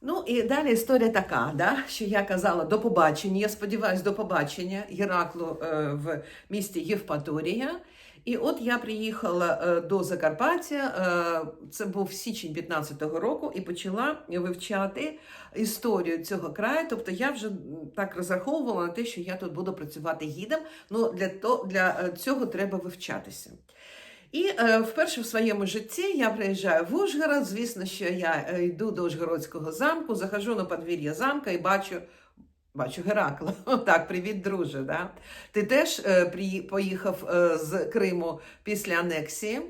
Ну і далі історія така, да, що я казала до побачення. Я сподіваюся, до побачення Гераклу е, в місті Євпаторія. І от я приїхала е, до Закарпаття, е, це був січень 15-го року, і почала вивчати історію цього краю. Тобто я вже так розраховувала на те, що я тут буду працювати гідом. Ну для, то, для цього треба вивчатися. І е, вперше в своєму житті я приїжджаю в Ужгород. Звісно, що я е, йду до Ужгородського замку, захожу на подвір'я замка і бачу. Бачу Геракла. Так, привіт, друже. Да? Ти теж е, при, поїхав е, з Криму після анексії.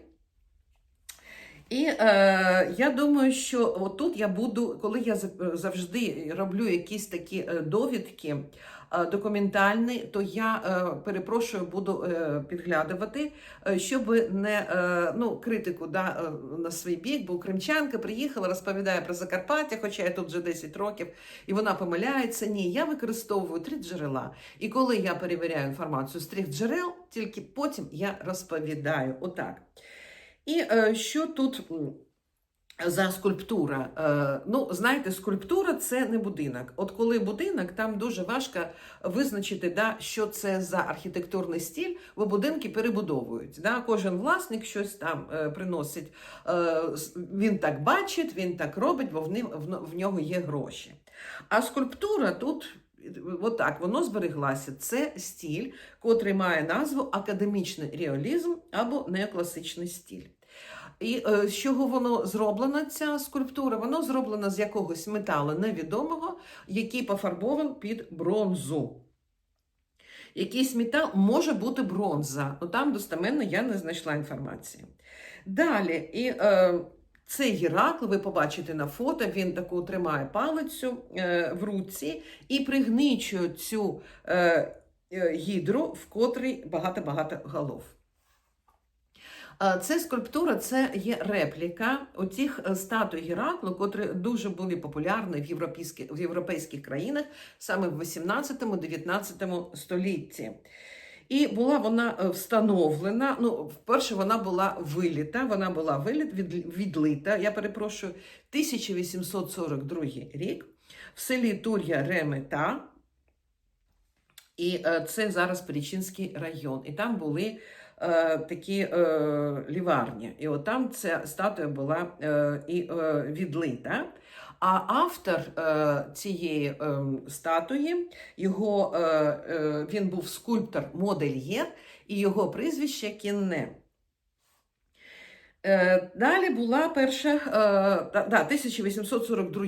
І е, я думаю, що отут я буду, коли я завжди роблю якісь такі е, довідки е, документальні, то я е, перепрошую, буду е, підглядувати, е, щоб не е, ну, критику да, е, на свій бік, бо кримчанка приїхала, розповідає про Закарпаття, хоча я тут вже 10 років, і вона помиляється. Ні, я використовую три джерела. І коли я перевіряю інформацію з трьох джерел, тільки потім я розповідаю. Отак. І е, що тут за скульптура? Е, ну, знаєте, скульптура це не будинок. От коли будинок, там дуже важко визначити, да, що це за архітектурний стиль, бо будинки перебудовують. Да? Кожен власник щось там е, приносить. Він так бачить, він так робить, бо в, нього є гроші. А скульптура тут. Отак, воно збереглося. Це стіль, котрий має назву академічний реалізм або неокласичний стіль. І е, з чого воно зроблено, ця скульптура? Воно зроблено з якогось металу невідомого, який пофарбований під бронзу. Якийсь метал може бути бронза, але там достеменно я не знайшла інформації. Далі, і е, цей Геракл, ви побачите на фото, він таку тримає палицю е, в руці і пригничує цю е, е, гідру, в котрій багато-багато голов. Е, Це скульптура, це є репліка оцих е, статуй Гераклу, котрі дуже були популярні в європейських, в європейських країнах саме в 18-19 столітті. І була вона е, встановлена. Ну, вперше вона була виліта, вона була виліт, від, відлита, я перепрошую, 1842 рік в селі Тур'я Ремета. І е, це зараз Перечинський район. І там були е, такі е, ліварні. І от там ця статуя була е, і е, відлита. А автор е, цієї е, статуї, його, е, е, він був скульптор-модельєр, і його прізвище Кінне. Е, далі була перша, е, да, 1842